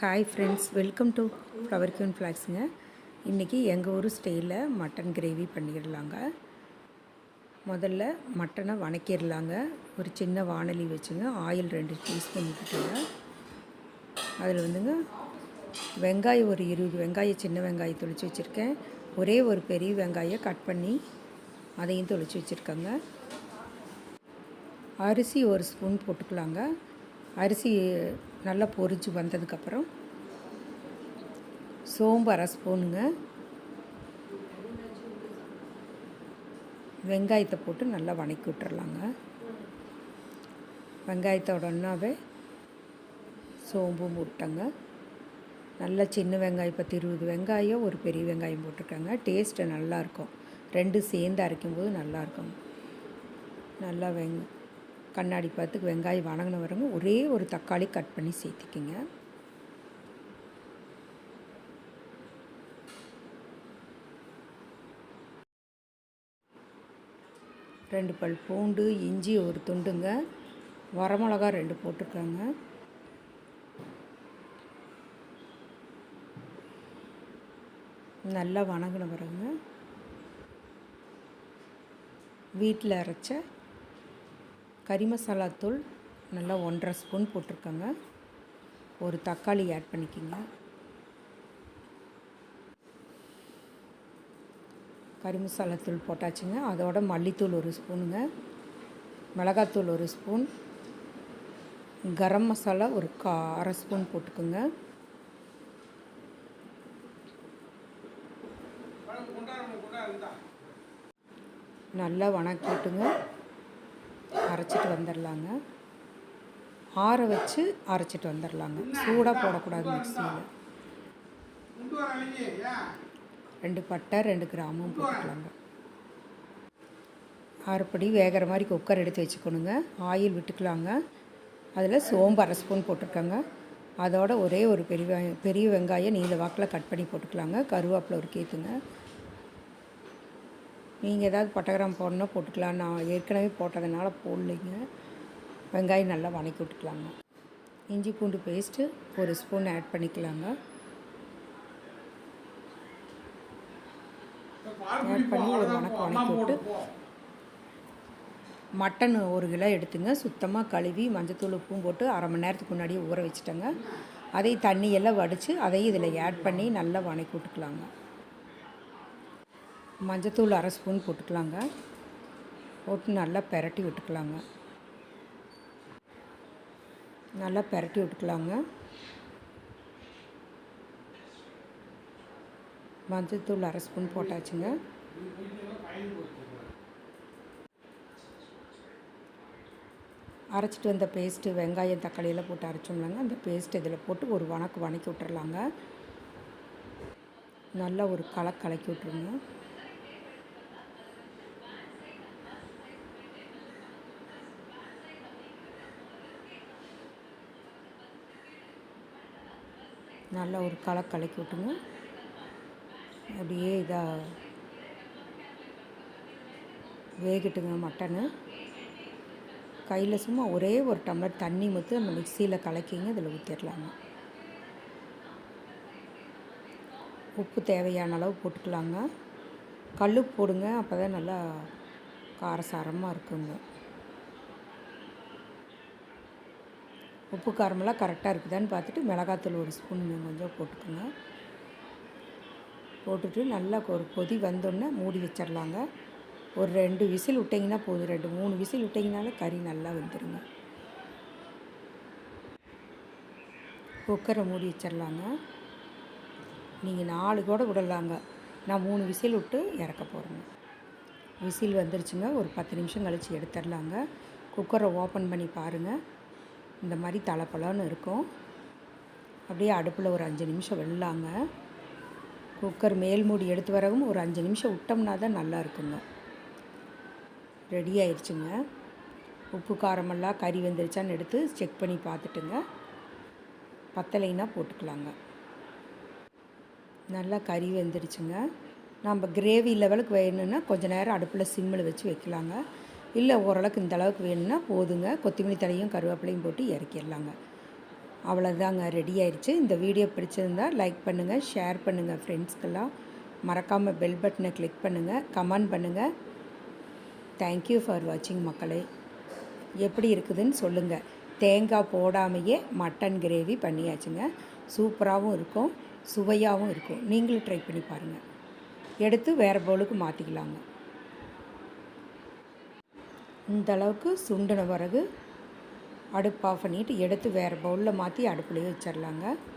Hi friends welcome to flower queen ஃப்ளாக்ஸுங்க இன்றைக்கி எங்கள் ஊர் ஸ்டைலில் மட்டன் கிரேவி பண்ணிடலாங்க. முதல்ல மட்டனை வணக்கிடலாங்க. ஒரு சின்ன வானலி வச்சுங்க. ஆயில் ரெண்டு டீஸ்பூன் விட்டுட்டுங்க அதில் வந்துங்க வெங்காயம் ஒரு இருபது வெங்காயம் சின்ன வெங்காயம் தொளிச்சு வச்சுருக்கேன். ஒரே ஒரு பெரிய வெங்காயம் கட் பண்ணி அதையும் தொளிச்சு வச்சுருக்கேங்க. அரிசி ஒரு ஸ்பூன் போட்டுக்கலாங்க. அரிசி நல்லா பொறிச்சு வந்ததுக்கப்புறம் சோம்பு அரை ஸ்பூனுங்க. வெங்காயத்தை போட்டு நல்லா வணக்கி விட்டுறலாங்க. வெங்காயத்தோட ஒன்றாவே சோம்பும் விட்டங்க நல்லா சின்ன வெங்காயம் பத்து இருபது வெங்காயம் ஒரு பெரிய வெங்காயம் போட்டிருக்காங்க. டேஸ்ட்டு நல்லாயிருக்கும். ரெண்டு சேர்ந்து அரைக்கும்போது நல்லாயிருக்கும். நல்லா வெங்க கண்ணாடி பார்த்துக்கு வெங்காயம் வணங்கின வரங்க ஒரே ஒரு தக்காளி கட் பண்ணி சேர்த்திக்கிங்க. ரெண்டு பல் பூண்டு இஞ்சி ஒரு துண்டுங்க. வரமிளகா ரெண்டு போட்டிருக்காங்க நல்லா வணங்கின பிறகுங்க. வீட்டில் அரைச்ச கறி மசாலா தூள் நல்லா ஒன்றரை ஸ்பூன் போட்டிருக்கேங்க. ஒரு தக்காளி ஆட் பண்ணிக்கிங்க. கறி மசாலா தூள் போட்டாச்சுங்க. அதோட மல்லித்தூள் ஒரு ஸ்பூனுங்க. மிளகாத்தூள் ஒரு ஸ்பூன். கரம் மசாலா ஒரு கா அரை ஸ்பூன் போட்டுக்கோங்க. நல்லா வணக்கிட்டுங்க. அரைச்சிட்டு வந்துடலாங்க. ஆற வச்சு அரைச்சிட்டு வந்துடலாங்க. சூடாக போடக்கூடாது மிக்சியில். ரெண்டு பட்டை ரெண்டு கிராமும் போட்டுக்கலாங்க. ஆறுபடி வேகிற மாதிரி குக்கர் எடுத்து வச்சுக்கணுங்க. ஆயில் விட்டுக்கலாங்க. அதில் சோம்பு அரை ஸ்பூன் போட்டிருக்காங்க. அதோட ஒரே ஒரு பெரிய பெரிய வெங்காயம் நீல வாக்கில் கட் பண்ணி போட்டுக்கலாங்க. கருவேப்பில் ஒரு கேத்துங்க. நீங்கள் ஏதாவது பட்டகிராம் போடணுன்னா போட்டுக்கலாம். நான் ஏற்கனவே போட்டதுனால போடலைங்க. வெங்காயம் நல்லா வணக்கி விட்டுக்கலாங்க. இஞ்சி பூண்டு பேஸ்ட்டு ஒரு ஸ்பூன் ஆட் பண்ணிக்கலாங்க. ஆட் பண்ணி ஒரு வணக்கம் வணக்கி விட்டு மட்டன் ஒரு கிலோ எடுத்துங்க. சுத்தமாக கழுவி மஞ்சத்தூள் உப்பும் போட்டு அரை மணி நேரத்துக்கு முன்னாடியே ஊற வச்சுட்டேங்க. அதை தண்ணியெல்லாம் வடித்து அதையும் இதில் ஆட் பண்ணி நல்லா வணக்கி விட்டுக்கலாங்க. மஞ்சத்தூள் அரை ஸ்பூன் போட்டுக்கலாங்க. போட்டு நல்லா பெரட்டி விட்டுக்கலாங்க. நல்லா பெரட்டி விட்டுக்கலாங்க. மஞ்சத்தூள் அரை ஸ்பூன் போட்டாச்சுங்க. அரைச்சிட்டு வந்த பேஸ்ட்டு வெங்காயம் தக்காளியெல்லாம் போட்டு அரைச்சோம்லாங்க. அந்த பேஸ்ட் இதில் போட்டு ஒரு வணக்கு வணக்கி விட்டுறலாங்க. நல்லா ஒரு களை கலக்கி விட்ருங்க நல்லா ஒரு களை கலக்கி விட்டுங்க. அப்படியே இதாக வேகட்டுங்க மட்டனு. கையில் சும்மா ஒரே ஒரு டம்ளர் தண்ணி மட்டும் நம்ம மிக்சியில் கலக்கிங்க இதில் ஊற்றிடலாங்க உப்பு தேவையான அளவு போட்டுக்கலாங்க. கல் போடுங்க அப்போ தான் நல்லா காரசாரமாக இருக்குங்க. உப்பு காரமெல்லாம் கரெக்டாக இருக்குதான்னு பார்த்துட்டு மிளகாத்தூள் ஒரு ஸ்பூன் கொஞ்சம் போட்டுக்கோங்க. போட்டுட்டு நல்லா ஒரு கொதி வந்தோடனே மூடி வச்சிடலாங்க ஒரு ரெண்டு விசில் விட்டிங்கன்னா போதும். ரெண்டு மூணு விசில் விட்டிங்கனாலே கறி நல்லா வந்துடுங்க குக்கரை மூடி வச்சிடலாங்க நீங்கள் நாலு கூட விடலாங்க. நான் மூணு விசில் விட்டு இறக்க போகிறேங்க விசில் வந்துருச்சுங்க. ஒரு பத்து நிமிஷம் கழித்து எடுத்துடலாங்க குக்கரை ஓப்பன் பண்ணி பாருங்கள் இந்த மாதிரி தலைப்பழம்னு இருக்கும். அப்படியே அடுப்பில் ஒரு அஞ்சு நிமிஷம் வெள்ளாங்க. குக்கர் மேல் மூடி எடுத்து வரவும் ஒரு அஞ்சு நிமிஷம் விட்டோம்னா தான் நல்லா இருக்குங்க. ரெடி ஆயிடுச்சுங்க உப்பு காரமெல்லாம் கறி வெந்துருச்சான்னு எடுத்து செக் பண்ணி பார்த்துட்டுங்க. பத்தலைனா போட்டுக்கலாங்க. நல்லா கறி வெந்துருச்சுங்க. நம்ம கிரேவி லெவலுக்கு வேணும்னா கொஞ்சம் நேரம் அடுப்பில் சிம்மில் வச்சு வைக்கலாங்க. இல்லை ஓரளவுக்கு இந்த அளவுக்கு வேணும்னா போதுங்க. கொத்தமல்லி தலையும் கருவேப்பிலையும் போட்டு இறக்கிடலாங்க. அவ்வளோதாங்க ரெடி ஆயிடுச்சு இந்த வீடியோ பிடிச்சிருந்தா லைக் பண்ணுங்கள் ஷேர் பண்ணுங்கள் ஃப்ரெண்ட்ஸ்க்கெல்லாம் மறக்காமல் பெல் பட்டனை கிளிக் பண்ணுங்கள் கமெண்ட் பண்ணுங்கள் தேங்க்யூ ஃபார் வாட்சிங் மக்களே. எப்படி இருக்குதுன்னு சொல்லுங்கள் தேங்காய் போடாமையே மட்டன் கிரேவி பண்ணியாச்சுங்க. சூப்பராகவும் இருக்கும் சுவையாகவும் இருக்கும். நீங்களும் ட்ரை பண்ணி பாருங்கள் எடுத்து வேறு பவுலுக்கு மாற்றிக்கலாங்க இந்த அளவுக்கு சுண்டின பிறகு அடுப்பு ஆஃப் பண்ணிவிட்டு எடுத்து வேறு பவுலில் மாற்றி அடுப்புலேயே வச்சிடலாங்க